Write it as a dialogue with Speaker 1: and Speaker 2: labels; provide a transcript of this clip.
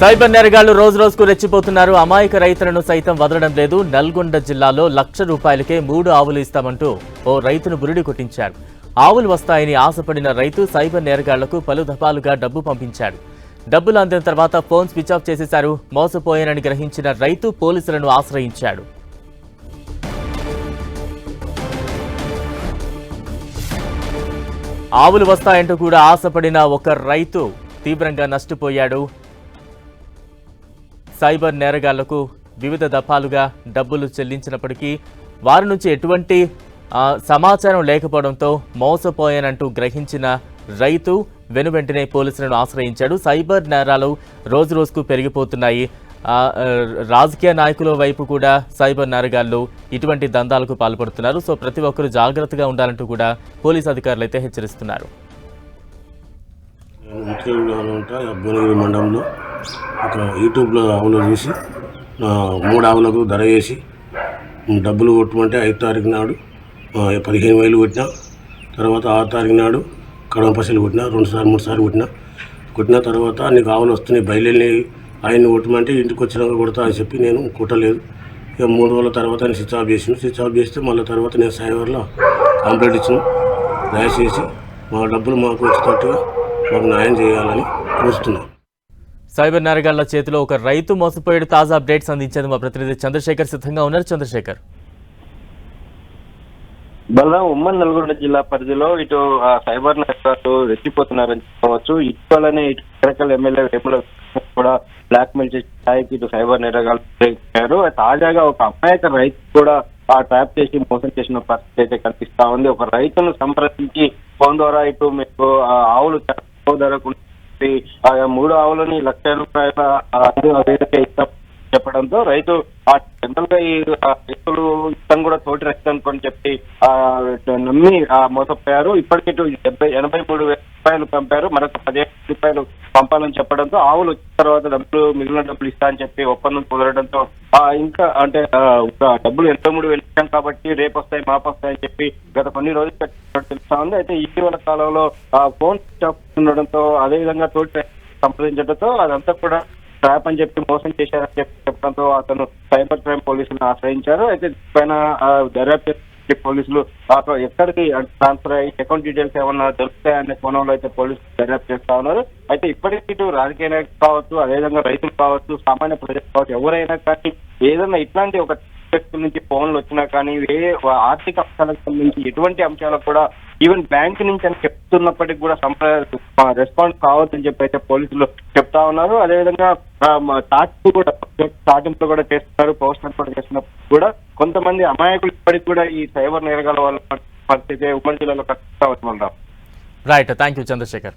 Speaker 1: Cyber నేరగాళ్ళు రోజు రోజుకు రెచ్చిపోతున్నారు. అమాయక రైతులను సైతం వదలడం లేదు. నల్గొండ జిల్లాలో లక్ష రూపాయలకే మూడు ఆవులు ఇస్తామంటూ ఓ రైతును బురిడి కొట్టించారు. ఆవులు వస్తాయని ఆశపడిన రైతు సైబర్ నేరగాళ్ళకు పలు దఫాలుగా డబ్బు పంపించాడు. డబ్బులు అందిన తర్వాత ఫోన్ స్విచ్ ఆఫ్ చేసేశారు. మోసపోయానని గ్రహించిన రైతు పోలీసులను ఆశ్రయించాడు. ఆవులు వస్తాయంటూ కూడా ఆశపడిన ఒక రైతు తీవ్రంగా నష్టపోయాడు. సైబర్ నేరగాళ్ళకు వివిధ దఫాలుగా డబ్బులు చెల్లించినప్పటికీ వారి నుంచి ఎటువంటి సమాచారం లేకపోవడంతో మోసపోయానంటూ గ్రహించిన రైతు వెనువెంటనే పోలీసులను ఆశ్రయించాడు. సైబర్ నేరాలు రోజు రోజుకు పెరిగిపోతున్నాయి. రాజకీయ నాయకుల వైపు కూడా సైబర్ నేరగాళ్ళు ఇటువంటి దందాలకు పాల్పడుతున్నారు. సో ప్రతి ఒక్కరూ జాగ్రత్తగా ఉండాలంటూ కూడా పోలీస్ అధికారులు అయితే హెచ్చరిస్తున్నారు.
Speaker 2: ముఖ్యంగా మండలంలో ఒక యూట్యూబ్లో ఆవులు చూసి మూడు ఆవులకు ధర వేసి డబ్బులు కొట్టమంటే ఐదు తారీఖు నాడు పదిహేను వేలు కొట్టిన తర్వాత ఆరు తారీఖు నాడు కడమ పైసలు కొట్టిన రెండు సార్లు మూడు సార్లు కొట్టిన. కొట్టిన తర్వాత నీకు ఆవులు వస్తున్నాయి బయలుదేరి ఆయన్ని కొట్టమంటే ఇంటికి వచ్చినాక కొడతా అని చెప్పి నేను కొట్టలేదు. ఇక మూడు రోజుల తర్వాత నేను స్విచ్ ఆఫ్ చేసిన స్విచ్ ఆఫ్ చేస్తే మళ్ళీ తర్వాత నేను సైవర్లో కంప్లైంట్ ఇచ్చిన. దయచేసి మా డబ్బులు మాకు వచ్చేటట్టుగా మాకు న్యాయం చేయాలని కోరుతున్నాం.
Speaker 1: సైబర్ నేరగాళ్ళ చేతిలో ఒక రైతు మోసపోయాడు. తాజా అప్డేట్స్ అందించేందుకు మా ప్రతినిధి చంద్రశేఖర్. సిద్ధంగా ఉన్నారు చంద్రశేఖర్.
Speaker 3: బలరాం ఉమ్మడి నల్గొండ జిల్లా పరిధిలో ఇటు ఆ, సైబర్ నేరగాళ్ళు రెచ్చిపోతున్నారని చెప్పవచ్చు. ఇటీవలనే ఇటు కరకల్ ఎమ్మెల్యే వేముల కూడా బ్లాక్ మెయిల్ చేసే స్థాయికి ఇటు సైబర్ నేరగాళ్ళు తాజాగా ఒక అమాయక రైతు కూడా ఆ ట్రాప్ చేసి మోసం చేసిన పరిస్థితి అయితే కనిపిస్తా ఉంది. ఒక రైతును సంప్రదించి ఫోన్ ద్వారా ఇటు మీకు ఆవులు తక్కువ ధరకు చెప్పి ఆ మూడు ఆవులని లక్ష రూపాయల ఇస్తాం చెప్పడంతో రైతు ఆ జనరల్గా ఈ రైతులు ఇతను కూడా తోటి రైతు అనుకొని చెప్పి ఆ నమ్మి ఆ మోసపోయారు. ఇప్పటికి డెబ్బై ఎనభై మూడు వేల రూపాయలు పంపారు. మరొక పదిహేను రూపాయలు పంపాలని చెప్పడంతో ఆవులు వచ్చిన తర్వాత డబ్బులు మిగిలిన డబ్బులు ఇస్తా అని చెప్పి ఒప్పందం కుదరడంతో ఇంకా అంటే డబ్బులు ఎంత మూడు వెళ్ళాం కాబట్టి రేపు వస్తాయి మాపు వస్తాయి అని చెప్పి గత కొన్ని రోజులు తెలుస్తా ఉంది. అయితే ఇటీవల కాలంలో ఆ ఫోన్ ఉండడంతో అదే విధంగా తోటి సంప్రదించడంతో అదంతా కూడా ట్రాప్ అని చెప్పి మోసం చేశారని చెప్పి చెప్పడంతో అతను సైబర్ క్రైమ్ పోలీసులను ఆశ్రయించారు. అయితే పైన దర్యాప్తు చేసే పోలీసులు ఎక్కడికి ట్రాన్స్ఫర్ అయ్యి అకౌంట్ డీటెయిల్స్ ఏమన్నా దొరుకుతాయనే కోణంలో అయితే పోలీసులు దర్యాప్తు చేస్తా ఉన్నారు. అయితే ఇప్పటికీ ఇటు రాజకీయ నాయకులు కావచ్చు అదేవిధంగా రైతులు కావచ్చు సామాన్య ప్రజలు కావచ్చు ఎవరైనా కానీ ఏదైనా ఇట్లాంటి ఒక వ్యక్తుల నుంచి ఫోన్లు వచ్చినా కానీ ఏ ఆర్థిక అంశాలకు సంబంధించి ఎటువంటి అంశాలకు కూడా ఈవెన్ బ్యాంక్ నుంచి అని చెప్తున్నప్పటికి కూడా రెస్పాండ్ రెస్పాన్స్ కావద్దని చెప్పి అయితే పోలీసులు చెప్తా ఉన్నారు. అదేవిధంగా తాటింపు కూడా తాటింపులు కూడా చేస్తున్నారు పోస్టర్ కూడా చేస్తున్నప్పుడు కూడా కొంతమంది అమాయకులు ఇప్పటికి కూడా ఈ సైబర్ నేరగాల వాళ్ళ పరిస్థితి ఉమ్మడి జిల్లాలో ఖచ్చితంగా
Speaker 1: రైట్ థ్యాంక్ యూ చంద్రశేఖర్